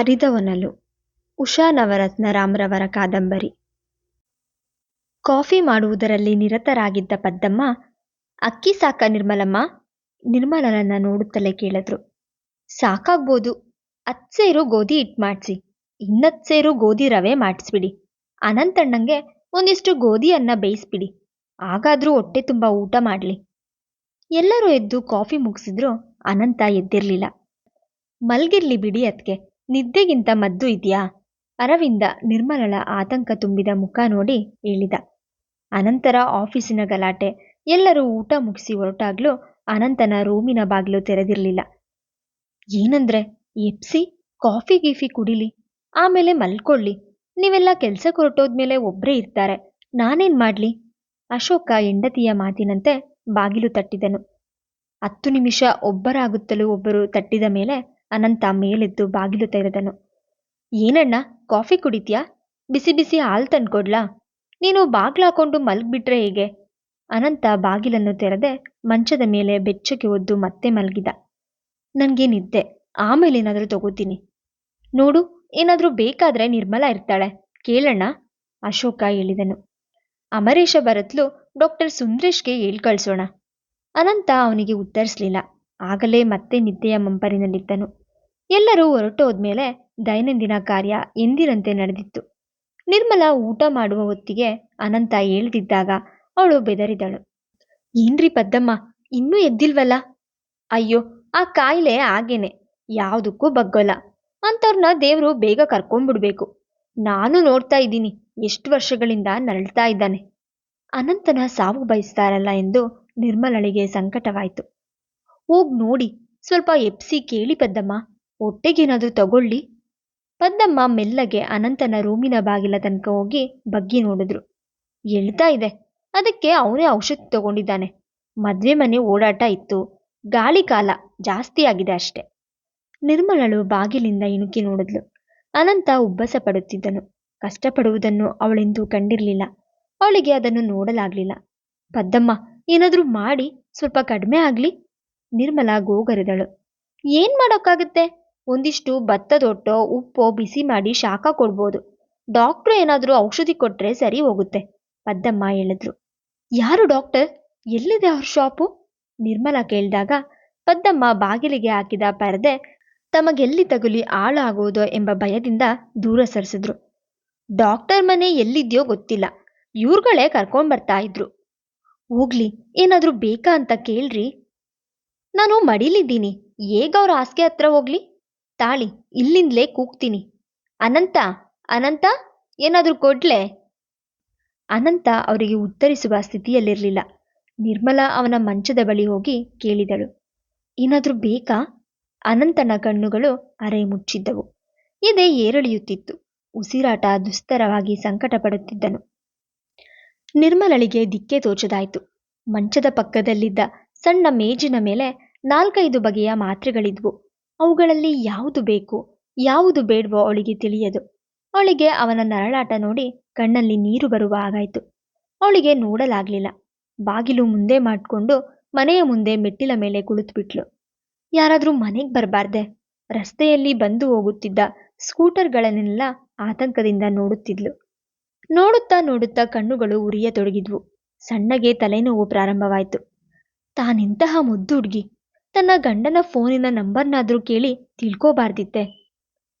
ಅರಿದವನಲು ಉಷಾ ನವರತ್ನ ರಾಮ್ರವರ ಕಾದಂಬರಿ. ಕಾಫಿ ಮಾಡುವುದರಲ್ಲಿ ನಿರತರಾಗಿದ್ದ ಪದ್ದಮ್ಮ, ಅಕ್ಕಿ ಸಾಕ ನಿರ್ಮಲಮ್ಮ ನಿರ್ಮಲನನ್ನ ನೋಡುತ್ತಲೇ ಕೇಳಿದ್ರು. ಸಾಕಾಗ್ಬೋದು ಹತ್ತು ಸೇರು ಗೋಧಿ ಇಟ್ ಮಾಡಿಸಿ ಇನ್ನತ್ ಸೇರು ಗೋಧಿ ರವೆ ಮಾಡಿಸ್ಬಿಡಿ, ಅನಂತಣ್ಣಂಗೆ ಒಂದಿಷ್ಟು ಗೋಧಿಯನ್ನ ಬೇಯಿಸ್ಬಿಡಿ ಹಾಗಾದ್ರೂ ಹೊಟ್ಟೆ ತುಂಬ ಊಟ ಮಾಡಲಿ. ಎಲ್ಲರೂ ಎದ್ದು ಕಾಫಿ ಮುಗಿಸಿದ್ರು ಅನಂತ ಎದ್ದಿರಲಿಲ್ಲ. ಮಲ್ಗಿರ್ಲಿ ಬಿಡಿ ಅದಕ್ಕೆ ನಿದ್ದೆಗಿಂತ ಮದ್ದು ಇದೆಯಾ? ಅರವಿಂದ ನಿರ್ಮಲಳ ಆತಂಕ ತುಂಬಿದ ಮುಖ ನೋಡಿ ಹೇಳಿದ. ಅನಂತರ ಆಫೀಸಿನ ಗಲಾಟೆ. ಎಲ್ಲರೂ ಊಟ ಮುಗಿಸಿ ಹೊರಟಾಗ್ಲೂ ಅನಂತನ ರೂಮಿನ ಬಾಗಿಲು ತೆರೆದಿರಲಿಲ್ಲ. ಏನಂದ್ರೆ, ಎಪ್ಸಿ, ಕಾಫಿ ಗೀಫಿ ಕುಡಿಲಿ. ಆಮೇಲೆ ಮಲ್ಕೊಳ್ಳಿ. ನೀವೆಲ್ಲ ಕೆಲ್ಸಕ್ಕೆ ಹೊರಟೋದ್ಮೇಲೆ ಒಬ್ಬರೇ ಇರ್ತಾರೆ. ನಾನೇನ್ ಮಾಡ್ಲಿ? ಅಶೋಕ ಹೆಂಡತಿಯ ಮಾತಿನಂತೆ ಬಾಗಿಲು ತಟ್ಟಿದನು. ಹತ್ತು ನಿಮಿಷ ಒಬ್ಬರಾಗುತ್ತಲೂ ಒಬ್ಬರು ತಟ್ಟಿದ ಮೇಲೆ ಅನಂತ ಮೇಲೆದ್ದು ಬಾಗಿಲು ತೆರೆದನು. ಏನಣ್ಣ, ಕಾಫಿ ಕುಡಿತ್ಯಾ? ಬಿಸಿ ಬಿಸಿ ಹಾಲು ತಂದ್ಕೊಡ್ಲಾ? ನೀನು ಬಾಗ್ಲು ಹಾಕೊಂಡು ಮಲಗ್ಬಿಟ್ರೆ ಹೇಗೆ? ಅನಂತ ಬಾಗಿಲನ್ನು ತೆರೆದೆ ಮಂಚದ ಮೇಲೆ ಬೆಚ್ಚಗೆ ಒದ್ದು ಮತ್ತೆ ಮಲಗಿದ. ನನಗೆ ನಿದ್ದೆ, ಆಮೇಲೆ ಏನಾದರೂ ತಗೋತೀನಿ. ನೋಡು, ಏನಾದರೂ ಬೇಕಾದ್ರೆ ನಿರ್ಮಲ ಇರ್ತಾಳೆ. ಕೇಳಣ್ಣ? ಅಶೋಕ ಹೇಳಿದನು. ಅಮರೇಶ ಬರತ್ಲು ಡಾಕ್ಟರ್ ಸುಂದ್ರೇಶ್ಗೆ ಹೇಳ್ಕಳ್ಸೋಣ. ಅನಂತ ಅವನಿಗೆ ಉತ್ತರಿಸಲಿಲ್ಲ. ಆಗಲೇ ಮತ್ತೆ ನಿದ್ದೆಯ ಮಂಪರಿನಲ್ಲಿದ್ದನು. ಎಲ್ಲರೂ ಹೊರಟೋದ್ಮೇಲೆ ದೈನಂದಿನ ಕಾರ್ಯ ಎಂದಿನಂತೆ ನಡೆದಿತ್ತು. ನಿರ್ಮಲ ಊಟ ಮಾಡುವ ಹೊತ್ತಿಗೆ ಅನಂತ ಹೇಳ್ದಿದ್ದಾಗ ಅವಳು ಬೆದರಿದಳು. ಏನ್ರಿ ಪದ್ದಮ್ಮ, ಇನ್ನೂ ಎದ್ದಿಲ್ವಲ್ಲ? ಅಯ್ಯೋ, ಆ ಕಾಯಿಲೆ ಹಾಗೇನೆ. ಯಾವುದಕ್ಕೂ ಬಗ್ಗೋಲ್ಲ. ಅಂಥವ್ರನ್ನ ದೇವರು ಬೇಗ ಕರ್ಕೊಂಡ್ಬಿಡ್ಬೇಕು. ನಾನು ನೋಡ್ತಾ ಇದ್ದೀನಿ, ಎಷ್ಟು ವರ್ಷಗಳಿಂದ ನರಳ್ತಾ ಇದ್ದಾನೆ. ಅನಂತನ ಸಾವು ಬಯಸ್ತಾರಲ್ಲ ಎಂದು ನಿರ್ಮಲಳಿಗೆ ಸಂಕಟವಾಯಿತು. ಹೋಗ್ ನೋಡಿ, ಸ್ವಲ್ಪ ಎಪ್ಸಿ ಕೇಳಿ ಪದ್ದಮ್ಮ. ಹೊಟ್ಟೆಗೇನಾದ್ರೂ ತಗೊಳ್ಳಿ. ಪದ್ಮಮ್ಮ ಮೆಲ್ಲಗೆ ಅನಂತನ ರೂಮಿನ ಬಾಗಿಲ ತನಕ ಹೋಗಿ ಬಗ್ಗಿ ನೋಡಿದ್ರು. ಎಳ್ತಾ ಇದೆ. ಅದಕ್ಕೆ ಅವನೇ ಔಷಧಿ ತಗೊಂಡಿದ್ದಾನೆ. ಮದ್ವೆ ಮನೆ ಓಡಾಟ ಇತ್ತು. ಗಾಳಿ ಕಾಲ ಜಾಸ್ತಿ ಆಗಿದೆ ಅಷ್ಟೆ. ನಿರ್ಮಲಳು ಬಾಗಿಲಿಂದ ಇಣುಕಿ ನೋಡಿದ್ಲು. ಅನಂತ ಉಬ್ಬಸ ಪಡುತ್ತಿದ್ದನು. ಕಷ್ಟಪಡುವುದನ್ನು ಅವಳೆಂದೂ ಕಂಡಿರಲಿಲ್ಲ. ಅವಳಿಗೆ ಅದನ್ನು ನೋಡಲಾಗಲಿಲ್ಲ. ಪದ್ದಮ್ಮ ಏನಾದರೂ ಮಾಡಿ ಸ್ವಲ್ಪ ಕಡಿಮೆ ಆಗಲಿ. ನಿರ್ಮಲ ಗೋಗರೆದಳು. ಏನು ಮಾಡೋಕ್ಕಾಗುತ್ತೆ? ಒಂದಿಷ್ಟು ಭತ್ತದೊಟ್ಟೋ ಉಪ್ಪೋ ಬಿಸಿ ಮಾಡಿ ಶಾಖ ಕೊಡ್ಬೋದು. ಡಾಕ್ಟ್ರು ಏನಾದರೂ ಔಷಧಿ ಕೊಟ್ಟರೆ ಸರಿ ಹೋಗುತ್ತೆ, ಪದ್ದಮ್ಮ ಹೇಳಿದ್ರು. ಯಾರು ಡಾಕ್ಟರ್? ಎಲ್ಲಿದೆ ಅವ್ರ ಶಾಪು? ನಿರ್ಮಲ ಕೇಳಿದಾಗ, ಪದ್ದಮ್ಮ ಬಾಗಿಲಿಗೆ ಹಾಕಿದ ಪರದೆ ತಮಗೆಲ್ಲಿ ತಗುಲಿ ಹಾಳಾಗೋದು ಎಂಬ ಭಯದಿಂದ ದೂರ ಸರಿಸಿದ್ರು. ಡಾಕ್ಟರ್ ಮನೆ ಎಲ್ಲಿದೆಯೋ ಗೊತ್ತಿಲ್ಲ, ಇವ್ರುಗಳೇ ಕರ್ಕೊಂಡ್ಬರ್ತಾ ಇದ್ರು. ಹೋಗ್ಲಿ, ಏನಾದ್ರೂ ಬೇಕಾ ಅಂತ ಕೇಳ್ರಿ. ನಾನು ಮಡಿಲಿದ್ದೀನಿ, ಹೇಗ ಅವ್ರ ಹಾಸಿಗೆ ಹತ್ರ ಹೋಗ್ಲಿ? ತಾಳಿ, ಇಲ್ಲಿಂದಲೇ ಕೂಗ್ತೀನಿ. ಅನಂತ ಅನಂತ, ಏನಾದರೂ ಕೊಡ್ಲೆ? ಅನಂತ ಅವರಿಗೆ ಉತ್ತರಿಸುವ ಸ್ಥಿತಿಯಲ್ಲಿರಲಿಲ್ಲ. ನಿರ್ಮಲಾ ಅವನ ಮಂಚದ ಬಳಿ ಹೋಗಿ ಕೇಳಿದಳು. ಏನಾದರೂ ಬೇಕಾ? ಅನಂತನ ಕಣ್ಣುಗಳು ಅರೆ ಮುಚ್ಚಿದ್ದವು. ಎದೆ ಏರಳಿಯುತ್ತಿತ್ತು. ಉಸಿರಾಟ ದುಸ್ತರವಾಗಿ ಸಂಕಟ ಪಡುತ್ತಿದ್ದನು ನಿರ್ಮಲಳಿಗೆ ದಿಕ್ಕೆ ತೋಚದಾಯಿತು. ಮಂಚದ ಪಕ್ಕದಲ್ಲಿದ್ದ ಸಣ್ಣ ಮೇಜಿನ ಮೇಲೆ ನಾಲ್ಕೈದು ಬಗೆಯ ಮಾತ್ರೆಗಳಿದ್ವು. ಅವುಗಳಲ್ಲಿ ಯಾವುದು ಬೇಕು, ಯಾವುದು ಬೇಡವೋ ಅವಳಿಗೆ ತಿಳಿಯದು. ಅವಳಿಗೆ ಅವನ ನರಳಾಟ ನೋಡಿ ಕಣ್ಣಲ್ಲಿ ನೀರು ಬರುವ ಹಾಗಾಯಿತು. ಅವಳಿಗೆ ನೋಡಲಾಗಲಿಲ್ಲ. ಬಾಗಿಲು ಮುಂದೆ ಮಾಡಿಕೊಂಡು ಮನೆಯ ಮುಂದೆ ಮೆಟ್ಟಿಲ ಮೇಲೆ ಕುಳಿತುಬಿಟ್ಲು. ಯಾರಾದರೂ ಮನೆಗೆ ಬರಬಾರ್ದೆ? ರಸ್ತೆಯಲ್ಲಿ ಬಂದು ಹೋಗುತ್ತಿದ್ದ ಸ್ಕೂಟರ್ಗಳನ್ನೆಲ್ಲ ಆತಂಕದಿಂದ ನೋಡುತ್ತಿದ್ಲು. ನೋಡುತ್ತಾ ನೋಡುತ್ತಾ ಕಣ್ಣುಗಳು ಉರಿಯತೊಡಗಿದ್ವು. ಸಣ್ಣಗೆ ತಲೆನೋವು ಪ್ರಾರಂಭವಾಯಿತು. ತಾನೆಂತಹ ಮುದ್ದು ಹುಡುಗಿ. ತನ್ನ ಗಂಡನ ಫೋನಿನ ನಂಬರ್ನಾದ್ರೂ ಕೇಳಿ ತಿಳ್ಕೋಬಾರ್ದಿತ್ತೆ.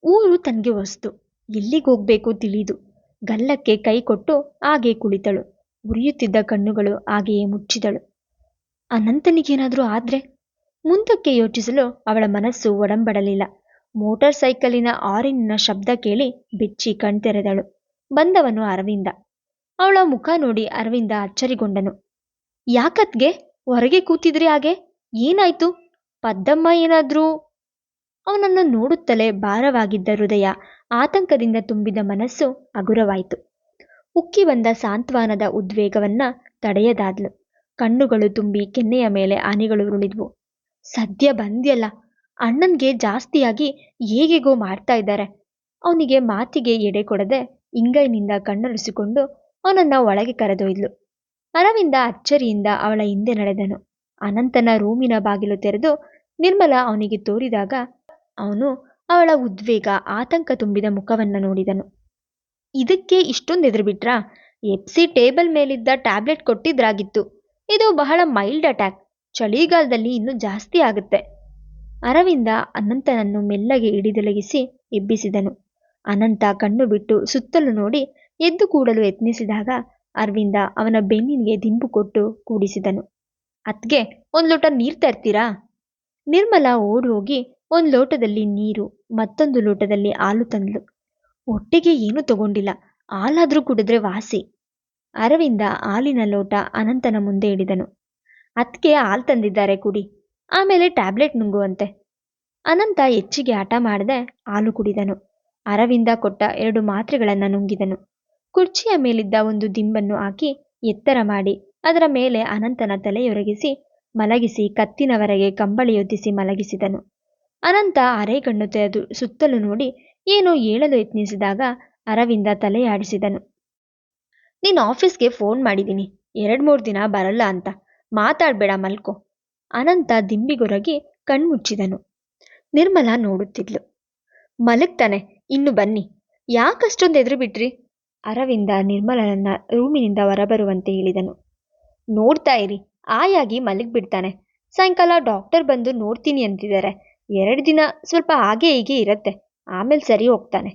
ಊರು ತನಗೆ ಹೊಸ್ತು ಎಲ್ಲಿಗೆ ಹೋಗ್ಬೇಕು ತಿಳಿದು. ಗಲ್ಲಕ್ಕೆ ಕೈ ಕೊಟ್ಟು ಹಾಗೆ ಕುಳಿತಳು. ಉರಿಯುತ್ತಿದ್ದ ಕಣ್ಣುಗಳು ಹಾಗೆಯೇ ಮುಚ್ಚಿದಳು. ಅನಂತನಿಗೇನಾದರೂ ಆದ್ರೆ? ಮುಂದಕ್ಕೆ ಯೋಚಿಸಲು ಅವಳ ಮನಸ್ಸು ಒಡಂಬಡಲಿಲ್ಲ. ಮೋಟಾರ್ ಸೈಕಲಿನ ಆರಿನ ಶಬ್ದ ಕೇಳಿ ಬೆಚ್ಚಿ ಕಣ್ತೆರೆದಳು. ಬಂದವನು ಅರವಿಂದ. ಅವಳ ಮುಖ ನೋಡಿ ಅರವಿಂದ ಅಚ್ಚರಿಗೊಂಡನು. ಯಾಕತ್ಗೆ? ಹೊರಗೆ ಕೂತಿದ್ರಿ ಹಾಗೆ? ಏನಾಯ್ತು? ಪದ್ದಮ್ಮ ಏನಾದ್ರೂ ಅವನನ್ನು ನೋಡುತ್ತಲೇ ಭಾರವಾಗಿದ್ದ ಹೃದಯ ಆತಂಕದಿಂದ ತುಂಬಿದ ಮನಸ್ಸು ಹಗುರವಾಯಿತು. ಉಕ್ಕಿ ಬಂದ ಸಾಂತ್ವನದ ಉದ್ವೇಗವನ್ನ ತಡೆಯದಾದ್ಲು. ಕಣ್ಣುಗಳು ತುಂಬಿ ಕೆನ್ನೆಯ ಮೇಲೆ ಆನೆಗಳು ಉರುಳಿದ್ವು. ಸದ್ಯ ಬಂದ್ಯಲ್ಲ, ಅಣ್ಣನ್ಗೆ ಜಾಸ್ತಿಯಾಗಿ ಹೇಗೆಗೋ ಮಾಡ್ತಾ ಇದ್ದಾರೆ. ಅವನಿಗೆ ಮಾತಿಗೆ ಎಡೆ ಕೊಡದೆ ಇಂಗೈನಿಂದ ಕಣ್ಣರಿಸಿಕೊಂಡು ಅವನನ್ನ ಒಳಗೆ ಕರೆದೊಯ್ದ್ಲು. ಅರವಿಂದ ಅಚ್ಚರಿಯಿಂದ ಅವಳ ಹಿಂದೆ ನಡೆದನು. ಅನಂತನ ರೂಮಿನ ಬಾಗಿಲು ತೆರೆದು ನಿರ್ಮಲ ಅವನಿಗೆ ತೋರಿದಾಗ ಅವನು ಅವಳ ಉದ್ವೇಗ, ಆತಂಕ ತುಂಬಿದ ಮುಖವನ್ನು ನೋಡಿದನು. ಇದಕ್ಕೆ ಇಷ್ಟೊಂದು ಎದುರುಬಿಟ್ರಾ ಎಪ್ಸಿ ಟೇಬಲ್ ಮೇಲಿದ್ದ ಟ್ಯಾಬ್ಲೆಟ್ ಕೊಟ್ಟಿದ್ರಾಗಿತ್ತು. ಇದು ಬಹಳ ಮೈಲ್ಡ್ ಅಟ್ಯಾಕ್. ಚಳಿಗಾಲದಲ್ಲಿ ಇನ್ನೂ ಜಾಸ್ತಿ ಆಗುತ್ತೆ. ಅರವಿಂದ ಅನಂತನನ್ನು ಮೆಲ್ಲಗೆ ಹಿಡಿದೊಲಗಿಸಿ ಎಬ್ಬಿಸಿದನು. ಅನಂತ ಕಣ್ಣು ಬಿಟ್ಟು ಸುತ್ತಲೂ ನೋಡಿ ಎದ್ದು ಕೂಡಲು ಯತ್ನಿಸಿದಾಗ ಅರವಿಂದ ಅವನ ಬೆನ್ನಿಗೆ ದಿಂಬು ಕೊಟ್ಟು ಕೂಡಿಸಿದನು. ಅತ್ಗೆ, ಒಂದು ಲೋಟ ನೀರು ತರ್ತೀರಾ? ನಿರ್ಮಲ ಓಡಿ ಹೋಗಿ ಒಂದು ಲೋಟದಲ್ಲಿ ನೀರು, ಮತ್ತೊಂದು ಲೋಟದಲ್ಲಿ ಹಾಲು ತಂದ್ಲು. ಒಟ್ಟಿಗೆ ಏನೂ ತಗೊಂಡಿಲ್ಲ. ಹಾಲಾದ್ರೂ ಕುಡಿದ್ರೆ ವಾಸಿ. ಅರವಿಂದ ಹಾಲಿನ ಲೋಟ ಅನಂತನ ಮುಂದೆ ಹಿಡಿದನು ಅತ್ಗೆ, ಹಾಲು ತಂದಿದ್ದಾರೆ ಕುಡಿ. ಆಮೇಲೆ ಟ್ಯಾಬ್ಲೆಟ್ ನುಂಗುವಂತೆ. ಅನಂತ ಹೆಚ್ಚಿಗೆ ಹಠ ಮಾಡದೆ ಹಾಲು ಕುಡಿದನು. ಅರವಿಂದ ಕೊಟ್ಟ ಎರಡು ಮಾತ್ರೆಗಳನ್ನು ನುಂಗಿದನು. ಕುರ್ಚಿಯ ಮೇಲಿದ್ದ ಒಂದು ದಿಂಬನ್ನು ಹಾಕಿ ಎತ್ತರ ಮಾಡಿ ಅದರ ಮೇಲೆ ಅನಂತನ ತಲೆಯೊರಗಿಸಿ ಮಲಗಿಸಿ ಕತ್ತಿನವರೆಗೆ ಕಂಬಳಿಯೊದ್ದಿಸಿ ಮಲಗಿಸಿದನು. ಅನಂತ ಅರೆಗಣ್ಣು ತೆರೆದು ಸುತ್ತಲೂ ನೋಡಿ ಏನೋ ಹೇಳಲು ಯತ್ನಿಸಿದಾಗ ಅರವಿಂದ ತಲೆಯಾಡಿಸಿದನು. ನೀನು ಆಫೀಸ್ಗೆ ಫೋನ್ ಮಾಡಿದ್ದೀನಿ ಎರಡು ಮೂರು ದಿನ ಬರಲ್ಲ ಅಂತ. ಮಾತಾಡಬೇಡ ಮಲ್ಕೋ. ಅನಂತ ದಿಂಬಿಗೊರಗಿ ಕಣ್ಮುಚ್ಚಿದನು. ನಿರ್ಮಲ ನೋಡುತ್ತಿದ್ಲು. ಮಲಗ್ತಾನೆ, ಇನ್ನು ಬನ್ನಿ. ಯಾಕಷ್ಟೊಂದು ಎದುರು ಬಿಟ್ರಿ? ಅರವಿಂದ ನಿರ್ಮಲನನ್ನ ರೂಮಿನಿಂದ ಹೊರಬರುವಂತೆ ಹೇಳಿದನು. ನೋಡ್ತಾ ಇರಿ. ಆಯಾಗಿ ಮಲಗಿಬಿಡ್ತಾನೆ. ಸಾಯಂಕಾಲ ಡಾಕ್ಟರ್ ಬಂದು ನೋಡ್ತೀನಿ ಅಂತಿದ್ದಾರೆ. ಎರಡು ದಿನ ಸ್ವಲ್ಪ ಹಾಗೆ ಹೀಗೆ ಇರತ್ತೆ. ಆಮೇಲೆ ಸರಿ ಹೋಗ್ತಾನೆ.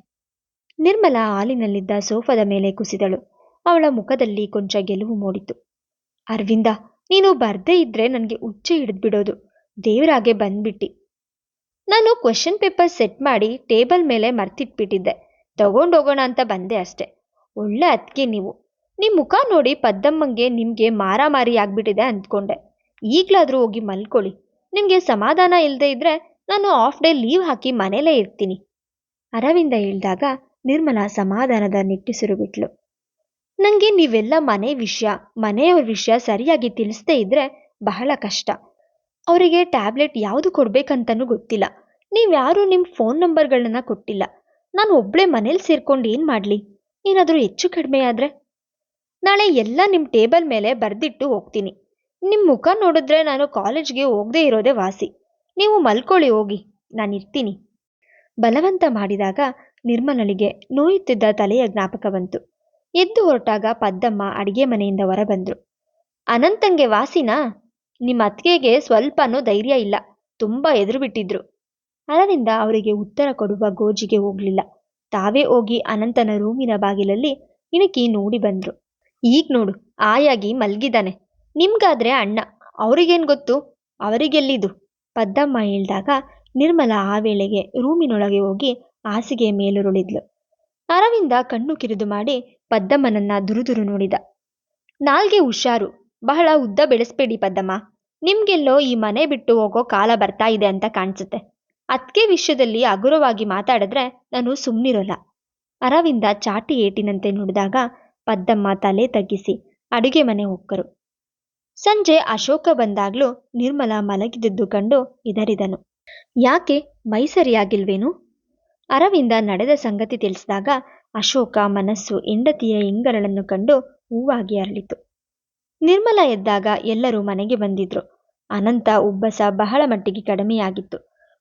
ನಿರ್ಮಲ ಹಾಲಿನಲ್ಲಿದ್ದ ಸೋಫಾದ ಮೇಲೆ ಕುಸಿದಳು. ಅವಳ ಮುಖದಲ್ಲಿ ಕೊಂಚ ಗೆಲುವು ಮೂಡಿತು. ಅರವಿಂದ, ನೀನು ಬರ್ದೇ ಇದ್ರೆ ನನಗೆ ಹುಚ್ಚೆ ಹಿಡಿದ್ಬಿಡೋದು. ದೇವರಾಗೆ ಬಂದ್ಬಿಟ್ಟಿ. ನಾನು ಕ್ವೆಶನ್ ಪೇಪರ್ ಸೆಟ್ ಮಾಡಿ ಟೇಬಲ್ ಮೇಲೆ ಮರ್ತಿಟ್ಬಿಟ್ಟಿದ್ದೆ. ತಗೊಂಡೋಗೋಣ ಅಂತ ಬಂದೆ ಅಷ್ಟೆ. ಒಳ್ಳೆ ಅತ್ತಿಗೆ ನೀವು. ನಿಮ್ಮ ಮುಖ ನೋಡಿ ಪದ್ದಮ್ಮಂಗೆ ನಿಮಗೆ ಮಾರಾಮಾರಿ ಆಗ್ಬಿಟ್ಟಿದೆ ಅಂದ್ಕೊಂಡೆ. ಈಗಲಾದರೂ ಹೋಗಿ ಮಲ್ಕೊಳ್ಳಿ. ನಿಮಗೆ ಸಮಾಧಾನ ಇಲ್ಲದೆ ಇದ್ರೆ ನಾನು ಆಫ್ ಡೇ ಲೀವ್ ಹಾಕಿ ಮನೇಲೇ ಇರ್ತೀನಿ. ಅರವಿಂದ ಹೇಳಿದಾಗ ನಿರ್ಮಲಾ ಸಮಾಧಾನದ ನಿಟ್ಟುಸಿರು ಬಿಟ್ಲು ನನಗೆ ನೀವೆಲ್ಲ ಮನೆ ವಿಷಯ, ಮನೆಯವ್ರ ವಿಷಯ ಸರಿಯಾಗಿ ತಿಳಿಸ್ದೇ ಇದ್ರೆ ಬಹಳ ಕಷ್ಟ. ಅವರಿಗೆ ಟ್ಯಾಬ್ಲೆಟ್ ಯಾವುದು ಕೊಡ್ಬೇಕಂತನೂ ಗೊತ್ತಿಲ್ಲ. ನೀವ್ಯಾರೂ ನಿಮ್ಮ ಫೋನ್ ನಂಬರ್ಗಳನ್ನ ಕೊಟ್ಟಿಲ್ಲ. ನಾನು ಒಬ್ಳೆ ಮನೇಲಿ ಸೇರ್ಕೊಂಡು ಏನು ಮಾಡಲಿ? ಏನಾದರೂ ಹೆಚ್ಚು ಕಡಿಮೆ ಆದರೆ? ನಾಳೆ ಎಲ್ಲ ನಿಮ್ಮ ಟೇಬಲ್ ಮೇಲೆ ಬರೆದಿಟ್ಟು ಹೋಗ್ತೀನಿ. ನಿಮ್ಮ ಮುಖ ನೋಡಿದ್ರೆ ನಾನು ಕಾಲೇಜ್ಗೆ ಹೋಗದೇ ಇರೋದೇ ವಾಸಿ. ನೀವು ಮಲ್ಕೊಳ್ಳಿ ಹೋಗಿ, ನಾನು ಇರ್ತೀನಿ. ಬಲವಂತ ಮಾಡಿದಾಗ ನಿರ್ಮಲಳಿಗೆ ನೋಯುತ್ತಿದ್ದ ತಲೆಯ ಜ್ಞಾಪಕ ಬಂತು. ಎದ್ದು ಹೊರಟಾಗ ಪದ್ದಮ್ಮ ಅಡಿಗೆ ಮನೆಯಿಂದ ಹೊರಬಂದ್ರು. ಅನಂತಂಗೆ ವಾಸಿನಾ? ನಿಮ್ಮ ಅತ್ತಿಗೆಗೆ ಸ್ವಲ್ಪನೂ ಧೈರ್ಯ ಇಲ್ಲ, ತುಂಬ ಎದುರು ಬಿಟ್ಟಿದ್ರು ಅದರಿಂದ ಅವರಿಗೆ ಉತ್ತರ ಕೊಡುವ ಗೋಜಿಗೆ ಹೋಗ್ಲಿಲ್ಲ. ತಾವೇ ಹೋಗಿ ಅನಂತನ ರೂಮಿನ ಬಾಗಿಲಲ್ಲಿ ಇಣುಕಿ ನೋಡಿ ಬಂದ್ರು. ಈಗ ನೋಡು, ಆಯಾಗಿ ಮಲ್ಗಿದಾನೆ. ನಿಮ್ಗಾದ್ರೆ ಅಣ್ಣ, ಅವ್ರಿಗೇನ್ ಗೊತ್ತು? ಅವರಿಗೆಲ್ಲಿದು? ಪದ್ದಮ್ಮ ಹೇಳ್ದಾಗ ನಿರ್ಮಲ ಆ ವೇಳೆಗೆ ರೂಮಿನೊಳಗೆ ಹೋಗಿ ಹಾಸಿಗೆ ಮೇಲುರುಳಿದ್ಲು. ಅರವಿಂದ ಕಣ್ಣು ಕಿರಿದು ಮಾಡಿ ಪದ್ದಮ್ಮನನ್ನ ದುರುದುರು ನೋಡಿದ. ನಾಲ್ಗೆ ಹುಷಾರು, ಬಹಳ ಉದ್ದ ಬೆಳೆಸ್ಬೇಡಿ ಪದ್ದಮ್ಮ. ನಿಮ್ಗೆಲ್ಲೋ ಈ ಮನೆ ಬಿಟ್ಟು ಹೋಗೋ ಕಾಲ ಬರ್ತಾ ಇದೆ ಅಂತ ಕಾಣಿಸುತ್ತೆ. ಅದ್ಕೆ ವಿಷಯದಲ್ಲಿ ಹಗುರವಾಗಿ ಮಾತಾಡಿದ್ರೆ ನಾನು ಸುಮ್ಮನಿರೋಲ್ಲ ಅರವಿಂದ ಚಾಟಿ ಏಟಿನಂತೆ ನುಡಿದಾಗ ಪದ್ದಮ್ಮ ತಲೆ ತಗ್ಗಿಸಿ ಅಡುಗೆ ಮನೆ ಹೊಕ್ಕರು ಸಂಜೆ ಅಶೋಕ ಬಂದಾಗ್ಲೂ ನಿರ್ಮಲ ಮಲಗಿದದ್ದು ಕಂಡು ಇದರಿದನು. ಯಾಕೆ ಮೈ ಸರಿಯಾಗಿಲ್ವೇನು ಅರವಿಂದ ನಡೆದ ಸಂಗತಿ ತಿಳಿಸಿದಾಗ ಅಶೋಕ ಮನಸ್ಸು ಹೆಂಡತಿಯ ಇಂಗರಳನ್ನು ಕಂಡು ಹೂವಾಗಿ ಅರಳಿತು. ನಿರ್ಮಲ ಎದ್ದಾಗ ಎಲ್ಲರೂ ಮನೆಗೆ ಬಂದಿದ್ರು. ಅನಂತ ಉಬ್ಬಸ ಬಹಳ ಮಟ್ಟಿಗೆ ಕಡಿಮೆಯಾಗಿತ್ತು.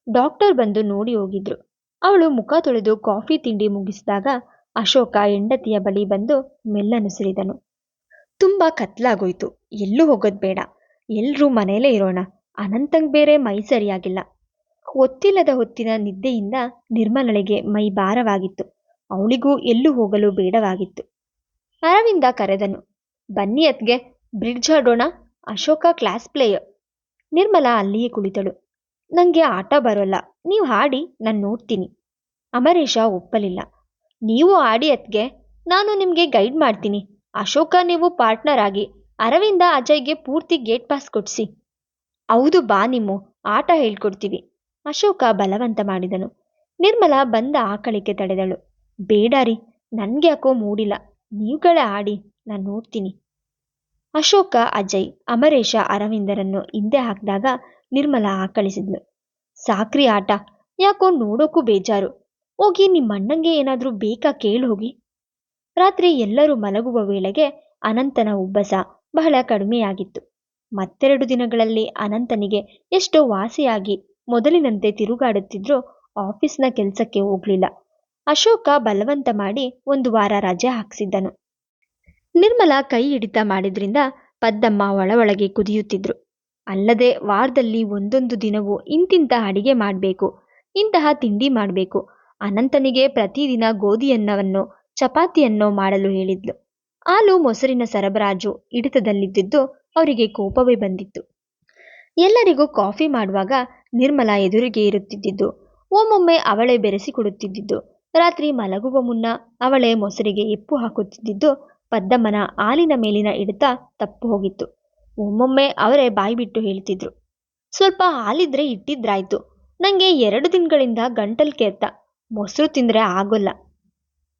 ಡಾಕ್ಟರ್ ಬಂದು ನೋಡಿ ಹೋಗಿದ್ರು. ಅವಳು ಮುಖ ತೊಳೆದು ಕಾಫಿ ತಿಂಡಿ ಮುಗಿಸಿದಾಗ ಅಶೋಕ ಹೆಂಡತಿಯ ಬಳಿ ಬಂದು ಮೆಲ್ಲನುಸಿರಿದನು ತುಂಬಾ ಕತ್ಲಾಗೋಯ್ತು. ಎಲ್ಲೂ ಹೋಗೋದ್ ಬೇಡ. ಎಲ್ರೂ ಮನೇಲೆ ಇರೋಣ. ಅನಂತಂಗ್ ಬೇರೆ ಮೈ ಸರಿಯಾಗಿಲ್ಲ. ಒತ್ತಿಲ್ಲದ ಹೊತ್ತಿನ ನಿದ್ದೆಯಿಂದ ನಿರ್ಮಲಳಿಗೆ ಮೈ ಭಾರವಾಗಿತ್ತು. ಅವಳಿಗೂ ಎಲ್ಲೂ ಹೋಗಲು ಬೇಡವಾಗಿತ್ತು. ಅರವಿಂದ ಕರೆದನು, ಬನ್ನಿ ಅತ್ಗೆ, ಬ್ರಿಡ್ಜ್ ಆಡೋಣ. Ashoka class player. ನಿರ್ಮಲ ಅಲ್ಲಿಯೇ ಕುಳಿತಳು. ನನಗೆ ಆಟ ಬರೋಲ್ಲ. ನೀವು ಹಾಡಿ, ನಾನು ನೋಡ್ತೀನಿ. ಅಮರೇಶ ಒಪ್ಪಲಿಲ್ಲ. ನೀವು ಆಡಿ ನಾನು ನಿಮಗೆ ಗೈಡ್ ಮಾಡ್ತೀನಿ. ಅಶೋಕ, ನೀವು ಪಾರ್ಟ್ನರ್ ಆಗಿ ಅರವಿಂದ ಅಜಯ್ಗೆ ಪೂರ್ತಿ ಗೇಟ್ ಪಾಸ್ ಕೊಡಿಸಿ. ಹೌದು ಬಾ ನಿಮ್ಮು, ಆಟ ಹೇಳ್ಕೊಡ್ತೀವಿ. ಅಶೋಕ ಬಲವಂತ ಮಾಡಿದನು. ನಿರ್ಮಲ ಬಂದ ಆಕಳಿಕೆ ತಡೆದಳು. ಬೇಡ ರೀ, ನನ್ಗೆ ಯಾಕೋ ಮೂಡಿಲ್ಲ. ನೀವುಗಳೇ ಆಡಿ, ನಾನು ನೋಡ್ತೀನಿ. ಅಶೋಕ, ಅಜಯ್, ಅಮರೇಶ, ಅರವಿಂದರನ್ನು ಹಿಂದೆ ಹಾಕಿದಾಗ ನಿರ್ಮಲ ಆಕಳಿಸಿದ್ಲು ಸಾಕ್ರಿ ಆಟ, ಯಾಕೋ ನೋಡೋಕ್ಕೂ ಬೇಜಾರು. ಹೋಗಿ ನಿಮ್ಮಣ್ಣಂಗೆ ಏನಾದರೂ ಬೇಕಾ ಕೇಳಿ ಹೋಗಿ. ರಾತ್ರಿ ಎಲ್ಲರೂ ಮಲಗುವ ವೇಳೆಗೆ ಅನಂತನ ಉಬ್ಬಸ ಬಹಳ ಕಡಿಮೆಯಾಗಿತ್ತು. ಮತ್ತೆರಡು ದಿನಗಳಲ್ಲಿ ಅನಂತನಿಗೆ ಎಷ್ಟೋ ವಾಸಿಯಾಗಿ ಮೊದಲಿನಂತೆ ತಿರುಗಾಡುತ್ತಿದ್ರೂ ಆಫೀಸ್ನ ಕೆಲಸಕ್ಕೆ ಹೋಗ್ಲಿಲ್ಲ. ಅಶೋಕ ಬಲವಂತ ಮಾಡಿ ಒಂದು ವಾರ ರಜೆ ಹಾಕಿಸಿದ್ದನು. ನಿರ್ಮಲ ಕೈ ಹಿಡಿತ ಮಾಡಿದ್ರಿಂದ ಪದ್ದಮ್ಮ ಒಳ ಒಳಗೆ ಕುದಿಯುತ್ತಿದ್ರು. ಅಲ್ಲದೆ ವಾರದಲ್ಲಿ ಒಂದೊಂದು ದಿನವೂ ಇಂತಿಂತ ಅಡಿಗೆ ಮಾಡಬೇಕು, ಇಂತಹ ತಿಂಡಿ ಮಾಡಬೇಕು ಅನಂತನಿಗೆ ಪ್ರತಿದಿನ ಗೋಧಿಯನ್ನವನ್ನು, ಚಪಾತಿಯನ್ನೋ ಮಾಡಲು ಹೇಳಿದ್ಲು. ಹಾಲು ಮೊಸರಿನ ಸರಬರಾಜು ಹಿಡಿತದಲ್ಲಿದ್ದಿದ್ದು ಅವರಿಗೆ ಕೋಪವೇ ಬಂದಿತ್ತು. ಎಲ್ಲರಿಗೂ ಕಾಫಿ ಮಾಡುವಾಗ ನಿರ್ಮಲ ಎದುರಿಗೆ ಇರುತ್ತಿದ್ದಿದ್ದು, ಒಮ್ಮೊಮ್ಮೆ ಅವಳೇ ಬೆರೆಸಿಕೊಡುತ್ತಿದ್ದಿದ್ದು ರಾತ್ರಿ ಮಲಗುವ ಮುನ್ನ ಅವಳೇ ಮೊಸರಿಗೆ ಎಪ್ಪು ಹಾಕುತ್ತಿದ್ದಿದ್ದು, ಪದ್ದಮ್ಮನ ಹಾಲಿನ ಮೇಲಿನ ಹಿಡಿತ ತಪ್ಪು ಹೋಗಿತ್ತು. ಒಮ್ಮೊಮ್ಮೆ ಅವರೇ ಬಾಯಿಬಿಟ್ಟು ಹೇಳ್ತಿದ್ರು, ಸ್ವಲ್ಪ ಹಾಲಿದ್ರೆ ಇಟ್ಟಿದ್ರಾಯ್ತು ನನಗೆ ಎರಡು ದಿನಗಳಿಂದ ಗಂಟಲ್ ಕೆತ್ತ ಮೊಸರು ತಿಂದರೆ ಆಗೋಲ್ಲ.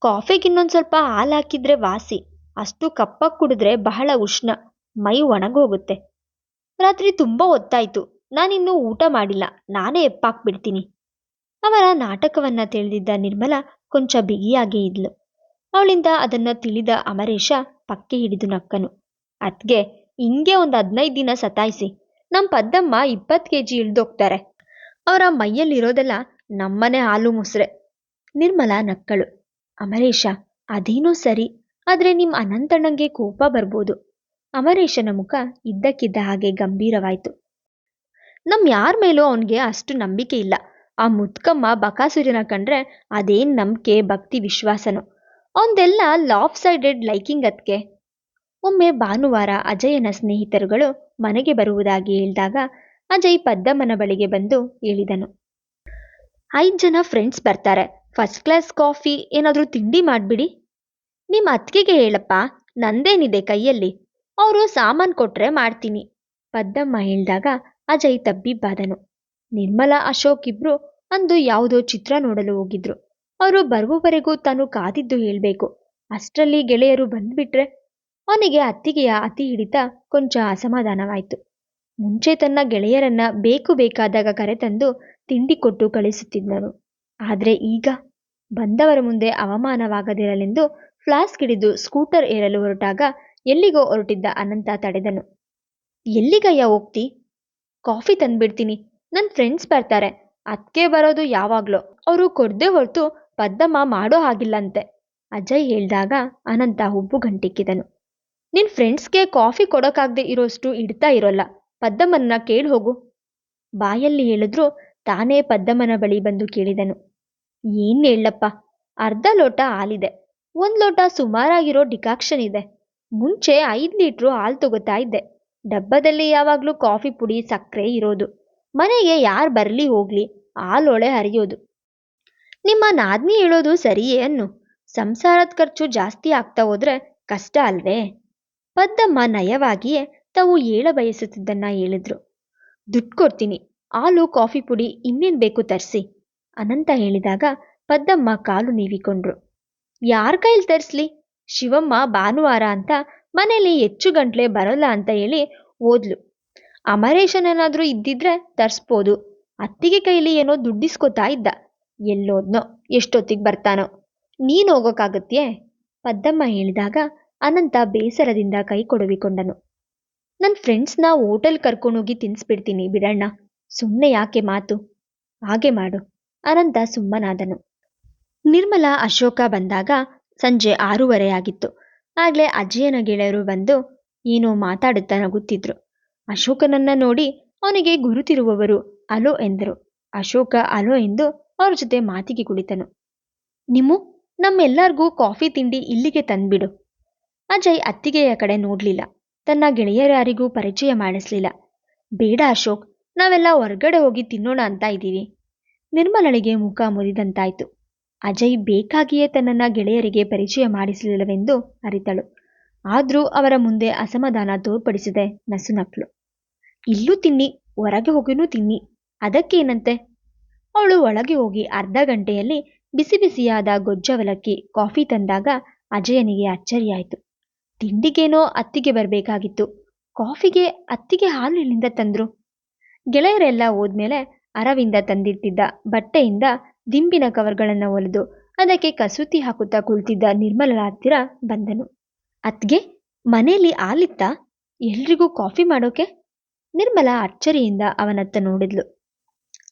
ಕಾಫಿಗೆ ಇನ್ನೊಂದು ಸ್ವಲ್ಪ ಹಾಲು ಹಾಕಿದ್ರೆ ವಾಸಿ. ಅಷ್ಟು ಕಪ್ಪಾಗಿ ಕುಡಿದ್ರೆ ಬಹಳ ಉಷ್ಣ. ಮೈ ಒಣಗೋಗುತ್ತೆ. ರಾತ್ರಿ ತುಂಬ ಹೊತ್ತಾಯ್ತು. ನಾನಿನ್ನೂ ಊಟ ಮಾಡಿಲ್ಲ. ನಾನೇ ಎಪ್ಪಾಕ್ಬಿಡ್ತೀನಿ. ಅವರ ನಾಟಕವನ್ನ ತಿಳಿದಿದ್ದ ನಿರ್ಮಲ ಕೊಂಚ ಬಿಗಿಯಾಗಿ ಇದ್ಲು. ಅವಳಿಂದ ಅದನ್ನ ತಿಳಿದ ಅಮರೇಶ ಪಕ್ಕೆ ಹಿಡಿದು ನಕ್ಕನು. ಅದ್ಗೆ, ಹಿಂಗೆ ಒಂದು ಹದಿನೈದು ದಿನ ಸತಾಯಿಸಿ. ನಮ್ಮ ಪದ್ದಮ್ಮ ಇಪ್ಪತ್ತು ಕೆ ಜಿ ಇಳ್ದೋಗ್ತಾರೆ. ಅವರ ಮೈಯಲ್ಲಿರೋದೆಲ್ಲ ನಮ್ಮನೆ ಹಾಲು ಮೊಸರೆ. ನಿರ್ಮಲಾ ನಕ್ಕಳು. ಅಮರೇಶ, ಅದೇನೋ ಸರಿ, ಆದರೆ ನಿಮ್ಮ ಅನಂತಣ್ಣಂಗೆ ಕೋಪ ಬರ್ಬೋದು. ಅಮರೇಶನ ಮುಖ ಇದ್ದಕ್ಕಿದ್ದ ಹಾಗೆ ಗಂಭೀರವಾಯಿತು. ನಮ್ ಯಾರ ಮೇಲೂ ಅವನಿಗೆ ಅಷ್ಟು ನಂಬಿಕೆ ಇಲ್ಲ. ಆ ಮುತ್ಕಮ್ಮ ಬಕಾಸುರನ ಕಂಡ್ರೆ ಅದೇನ್ ನಂಬಿಕೆ, ಭಕ್ತಿ, ವಿಶ್ವಾಸನೋ. ಅವಂದೆಲ್ಲ ಲಾಫ್ ಸೈಡೆಡ್ ಲೈಕಿಂಗ್ ಅದಕ್ಕೆ ಒಮ್ಮೆ ಭಾನುವಾರ ಅಜಯನ ಸ್ನೇಹಿತರುಗಳು ಮನೆಗೆ ಬರುವುದಾಗಿ ಹೇಳಿದಾಗ ಅಜಯ್ ಪದ್ದಮ್ಮನ ಬಳಿಗೆ ಬಂದು ಹೇಳಿದನು. ಐದು ಜನ ಫ್ರೆಂಡ್ಸ್ ಬರ್ತಾರೆ. ಫಸ್ಟ್ ಕ್ಲಾಸ್ ಕಾಫಿ ಏನಾದರೂ ತಿಂಡಿ ಮಾಡಿಬಿಡಿ. ನಿಮ್ಮ ಅತ್ತಿಗೆಗೆ ಹೇಳಪ್ಪ, ನಂದೇನಿದೆ ಕೈಯಲ್ಲಿ. ಅವರು ಸಾಮಾನು ಕೊಟ್ರೆ ಮಾಡ್ತೀನಿ. ಪದ್ದಮ್ಮ ಹೇಳಿದಾಗ ಅಜಯ್ ತಬ್ಬಿಬ್ಬಾದನು. ನಿರ್ಮಲಾ, ಅಶೋಕ್ ಇಬ್ರು ಅಂದು ಯಾವುದೋ ಚಿತ್ರ ನೋಡಲು ಹೋಗಿದ್ರು. ಅವರು ಬರುವವರೆಗೂ ತಾನು ಕಾದಿದ್ದು ಹೇಳಬೇಕು. ಅಷ್ಟರಲ್ಲಿ ಗೆಳೆಯರು ಬಂದ್ಬಿಟ್ರೆ ಅವನಿಗೆ ಅತ್ತಿಗೆಯ ಅತಿ ಹಿಡಿತ ಕೊಂಚ ಅಸಮಾಧಾನವಾಯಿತು. ಮುಂಚೆ ತನ್ನ ಗೆಳೆಯರನ್ನ ಬೇಕು ಬೇಕಾದಾಗ ಕರೆತಂದು ತಿಂಡಿ ಕೊಟ್ಟು ಕಳಿಸುತ್ತಿದ್ದನು ಆದರೆ ಈಗ ಬಂದವರ ಮುಂದೆ ಅವಮಾನವಾಗದಿರಲೆಂದು ಫ್ಲಾಸ್ಕ್ ಹಿಡಿದು ಸ್ಕೂಟರ್ ಏರಲು ಹೊರಟಾಗ ಎಲ್ಲಿಗೋ ಹೊರಟಿದ್ದ ಅನಂತ ತಡೆದನು. ಎಲ್ಲಿಗಯ್ಯ ಹೋಗ್ತಿ ಕಾಫಿ ತಂದ್ಬಿಡ್ತೀನಿ. ನನ್ನ ಫ್ರೆಂಡ್ಸ್ ಬರ್ತಾರೆ. ಅದಕ್ಕೆ ಬರೋದು ಯಾವಾಗ್ಲೋ. ಅವರು ಕೊಡದೆ ಹೊರತು ಪದ್ದಮ್ಮ ಮಾಡೋ ಹಾಗಿಲ್ಲಂತೆ. ಅಜಯ್ ಹೇಳಿದಾಗ ಅನಂತ ಹುಬ್ಬು ಗಂಟಿಕ್ಕಿದನು. ನಿನ್ನ ಫ್ರೆಂಡ್ಸ್ಗೆ ಕಾಫಿ ಕೊಡೋಕ್ಕಾಗದೆ ಇರೋಷ್ಟು ಇಡ್ತಾ ಇರೋಲ್ಲ. ಪದ್ದಮ್ಮನ್ನ ಕೇಳಿ ಹೋಗು ಬಾಯಲ್ಲಿ ಹೇಳಿದ್ರು ತಾನೇ ಪದ್ದಮ್ಮನ ಬಳಿ ಬಂದು ಕೇಳಿದನು. ಏನ್ ಹೇಳಪ್ಪ, ಅರ್ಧ ಲೋಟ ಹಾಲಿದೆ, ಒಂದ್ ಲೋಟ ಸುಮಾರಾಗಿರೋ ಡಿಕಾಕ್ಷನ್ ಇದೆ ಮುಂಚೆ ಐದು ಲೀಟ್ರು ಹಾಲು ತಗೋತಾ ಇದ್ದೆ. ಡಬ್ಬದಲ್ಲಿ ಯಾವಾಗಲೂ ಕಾಫಿ ಪುಡಿ ಸಕ್ಕರೆ ಇರೋದು. ಮನೆಗೆ ಯಾರು ಬರಲಿ ಹೋಗ್ಲಿ ಹಾಲೊಳೆ ಹರಿಯೋದು. ನಿಮ್ಮ ನಾದ್ನಿ ಹೇಳೋದು ಸರಿಯೇ ಅನ್ನು. ಸಂಸಾರದ ಖರ್ಚು ಜಾಸ್ತಿ ಆಗ್ತಾ ಹೋದ್ರೆ ಕಷ್ಟ ಅಲ್ವೇ? ಪದ್ದಮ್ಮ ನಯವಾಗಿಯೇ ತಾವು ಹೇಳ ಬಯಸುತ್ತಿದ್ದನ್ನ ಹೇಳಿದ್ರು. ದುಡ್ಡು ಕೊಡ್ತೀನಿ ಹಾಲು ಕಾಫಿ ಪುಡಿ ಇನ್ನೇನು ಬೇಕು ತರಿಸಿ ಅನಂತ ಹೇಳಿದಾಗ ಪದ್ದಮ್ಮ ಕಾಲು ನೀವಿಕೊಂಡ್ರು. ಯಾರ ಕೈಲಿ ತರಿಸ್ಲಿ? ಶಿವಮ್ಮ ಭಾನುವಾರ ಅಂತ ಮನೇಲಿ ಹೆಚ್ಚು ಗಂಟ್ಲೆ ಬರಲ್ಲ ಅಂತ ಹೇಳಿ ಓದ್ಲು. ಅಮರೇಶನೇನಾದರೂ ಇದ್ದಿದ್ರೆ ತರಿಸ್ಬೋದು. ಅತ್ತಿಗೆ ಕೈಲಿ ಏನೋ ದುಡ್ಡಿಸ್ಕೊತಾ ಇದ್ದ. ಎಲ್ಲೋದ್ನೋ, ಎಷ್ಟೊತ್ತಿಗೆ ಬರ್ತಾನೋ. ನೀನು ಹೋಗೋಕ್ಕಾಗತ್ತೆ ಪದ್ದಮ್ಮ ಹೇಳಿದಾಗ ಅನಂತ ಬೇಸರದಿಂದ ಕೈ ಕೊಡವಿಕೊಂಡನು. ನನ್ನ ಫ್ರೆಂಡ್ಸ್ನ ಹೋಟೆಲ್ ಕರ್ಕೊಂಡೋಗಿ ತಿನ್ಸ್ಬಿಡ್ತೀನಿ ಬಿಡಣ್ಣ. ಸುಮ್ಮನೆ ಯಾಕೆ ಮಾತು? ಹಾಗೆ ಮಾಡು, ಅನಂತ ಸುಮ್ಮನಾದನು. ನಿರ್ಮಲ, ಅಶೋಕ ಬಂದಾಗ ಸಂಜೆ ಆರೂವರೆ ಆಗಿತ್ತು ಆಗ್ಲೇ ಅಜ್ಜಿಯನ ಗೆಳೆಯರು ಬಂದು ಏನೋ ಮಾತಾಡುತ್ತಾ ನಗುತ್ತಿದ್ರು. ಅಶೋಕನನ್ನ ನೋಡಿ ಅವನಿಗೆ ಗುರುತಿರುವವರು ಅಲೋ ಎಂದರು. ಅಶೋಕ ಅಲೋ ಎಂದು ಅವರ ಜೊತೆ ಮಾತಿಗೆ ಕುಳಿತನು. ನಿಮ್ಮು, ನಮ್ಮೆಲ್ಲರಿಗೂ ಕಾಫಿ ತಿಂಡಿ ಇಲ್ಲಿಗೆ ತಂದ್ಬಿಡು. ಅಜಯ್ ಅತ್ತಿಗೆಯ ಕಡೆ ನೋಡ್ಲಿಲ್ಲ. ತನ್ನ ಗೆಳೆಯರ್ಯಾರಿಗೂ ಪರಿಚಯ ಮಾಡಿಸ್ಲಿಲ್ಲ. ಬೇಡ ಅಶೋಕ್ ನಾವೆಲ್ಲ ಹೊರ್ಗಡೆ ಹೋಗಿ ತಿನ್ನೋಣ ಅಂತ ಇದ್ದೀವಿ. ನಿರ್ಮಲಳಿಗೆ ಮುಖ ಮುರಿದಂತಾಯ್ತು. ಅಜಯ್ ಬೇಕಾಗಿಯೇ ತನ್ನನ್ನ ಗೆಳೆಯರಿಗೆ ಪರಿಚಯ ಮಾಡಿಸಲಿಲ್ಲವೆಂದು ಅರಿತಳು. ಆದ್ರೂ ಅವರ ಮುಂದೆ ಅಸಮಾಧಾನ ತೋರ್ಪಡಿಸಿದೆ ನಸುನಕ್ಳು ಇಲ್ಲೂ ತಿನ್ನಿ, ಹೊರಗೆ ಹೋಗಿನೂ ತಿನ್ನಿ ಅದಕ್ಕೇನಂತೆ ಅವಳು ಒಳಗೆ ಹೋಗಿ ಅರ್ಧ ಗಂಟೆಯಲ್ಲಿ ಬಿಸಿ ಬಿಸಿಯಾದ ಗೊಜ್ಜವಲಕ್ಕಿ ಕಾಫಿ ತಂದಾಗ ಅಜಯನಿಗೆ ಅಚ್ಚರಿಯಾಯಿತು. ತಿಂಡಿಗೇನೋ ಅತ್ತಿಗೆ ಬರಬೇಕಾಗಿತ್ತು. ಕಾಫಿಗೆ ಅತ್ತಿಗೆ ಹಾಲು ಇಲ್ಲಿಂದ ತಂದ್ರು. ಗೆಳೆಯರೆಲ್ಲ ಹೋದ್ಮೇಲೆ ಅರವಿಂದ ತಂದಿಟ್ಟಿದ್ದ ಬಟ್ಟೆಯಿಂದ ದಿಂಬಿನ ಕವರ್ಗಳನ್ನು ಒಲೆದು ಅದಕ್ಕೆ ಕಸೂತಿ ಹಾಕುತ್ತಾ ಕುಳಿತಿದ್ದ ನಿರ್ಮಲಳ ಹತ್ತಿರ ಬಂದನು. ಅತ್ಗೆ ಮನೆಯಲ್ಲಿ ಆಲಿತ್ತ ಎಲ್ರಿಗೂ ಕಾಫಿ ಮಾಡೋಕೆ? ನಿರ್ಮಲ ಅಚ್ಚರಿಯಿಂದ ಅವನತ್ತ ನೋಡಿದ್ಲು.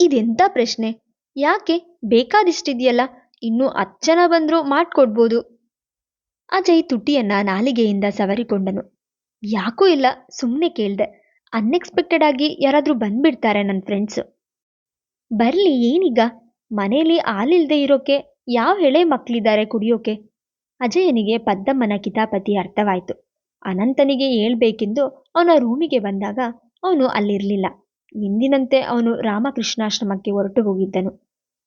ಇದೆಂಥ ಪ್ರಶ್ನೆ? ಯಾಕೆ? ಬೇಕಾದಿಷ್ಟಿದೆಯಲ್ಲ, ಇನ್ನೂ ಹತ್ತು ಜನ ಬಂದರೂ ಮಾಡ್ಕೊಡ್ಬೋದು. ಅಜಯ್ ತುಟಿಯನ್ನ ನಾಲಿಗೆಯಿಂದ ಸವರಿಕೊಂಡನು. ಯಾಕೂ ಇಲ್ಲ ಸುಮ್ಮನೆ ಕೇಳ್ದೆ. ಅನ್ಎಕ್ಸ್ಪೆಕ್ಟೆಡ್ ಆಗಿ ಯಾರಾದರೂ ಬಂದ್ಬಿಡ್ತಾರೆ ನನ್ನ ಫ್ರೆಂಡ್ಸ್ ಬರಲಿ ಏನೀಗ? ಮನೇಲಿ ಹಾಲಿಲ್ದೇ ಇರೋಕೆ ಯಾವ ಎಳೆ ಮಕ್ಕಳಿದ್ದಾರೆ ಕುಡಿಯೋಕೆ? ಅಜಯನಿಗೆ ಪದ್ದಮ್ಮನ ಕಿತಾಪತಿ ಅರ್ಥವಾಯಿತು. ಅನಂತನಿಗೆ ಹೇಳ್ಬೇಕೆಂದು ಅವನ ರೂಮಿಗೆ ಬಂದಾಗ ಅವನು ಅಲ್ಲಿರಲಿಲ್ಲ. ಎಂದಿನಂತೆ ಅವನು ರಾಮಕೃಷ್ಣಾಶ್ರಮಕ್ಕೆ ಹೊರಟು ಹೋಗಿದ್ದನು.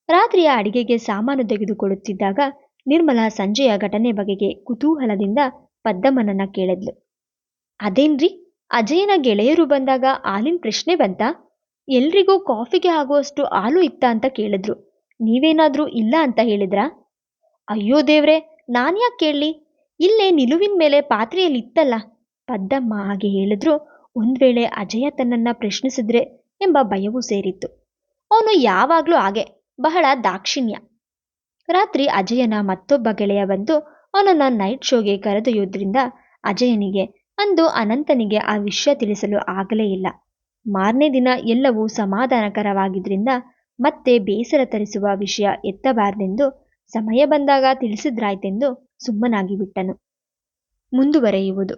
ರಾತ್ರಿಯ ಅಡಿಗೆಗೆ ಸಾಮಾನು ತೆಗೆದುಕೊಳ್ಳುತ್ತಿದ್ದಾಗ ನಿರ್ಮಲಾ ಸಂಜೆಯ ಘಟನೆ ಬಗೆಗೆ ಕುತೂಹಲದಿಂದ ಪದ್ದಮ್ಮನನ್ನ ಕೇಳಿದ್ಲು. ಅದೇನ್ರಿ? ಅಜಯನ ಗೆಳೆಯರು ಬಂದಾಗ ಹಾಲಿನ ಪ್ರಶ್ನೆ ಬಂತ, ಎಲ್ರಿಗೂ ಕಾಫಿಗೆ ಆಗುವಷ್ಟು ಹಾಲು ಇತ್ತ ಅಂತ ಕೇಳಿದ್ರು. ನೀವೇನಾದ್ರೂ ಇಲ್ಲ ಅಂತ ಹೇಳಿದ್ರಾ? ಅಯ್ಯೋ ದೇವ್ರೆ ನಾನ್ಯಾಕೆ ಕೇಳಲಿ? ಇಲ್ಲೇ ನಿಲುವಿನ ಮೇಲೆ ಪಾತ್ರೆಯಲ್ಲಿ ಇತ್ತಲ್ಲ. ಪದ್ದಮ್ಮ ಹಾಗೆ ಹೇಳಿದ್ರು. ಒಂದ್ ವೇಳೆ ಅಜಯ ತನ್ನನ್ನ ಪ್ರಶ್ನಿಸಿದ್ರೆ ಎಂಬ ಭಯವೂ ಸೇರಿತ್ತು. ಅವನು ಯಾವಾಗ್ಲೂ ಹಾಗೆ, ಬಹಳ ದಾಕ್ಷಿಣ್ಯ. ರಾತ್ರಿ ಅಜಯನ ಮತ್ತೊಬ್ಬ ಗೆಳೆಯ ಬಂದು ಅವನನ್ನ ನೈಟ್ ಶೋಗೆ ಕರೆದೊಯ್ಯೋದ್ರಿಂದ ಅಜಯನಿಗೆ ಅಂದು ಅನಂತನಿಗೆ ಆ ವಿಷಯ ತಿಳಿಸಲು ಆಗಲೇ ಇಲ್ಲ. ಮಾರನೇ ದಿನ ಎಲ್ಲವೂ ಸಮಾಧಾನಕರವಾಗಿದ್ರಿಂದ ಮತ್ತೆ ಬೇಸರ ತರಿಸುವ ವಿಷಯ ಎತ್ತಬಾರದೆಂದು ಸಮಯ ಬಂದಾಗ ತಿಳಿಸಿದ್ರಾಯ್ತೆಂದು ಸುಮ್ಮನಾಗಿಬಿಟ್ಟನು. ಮುಂದುವರೆಯುವುದು.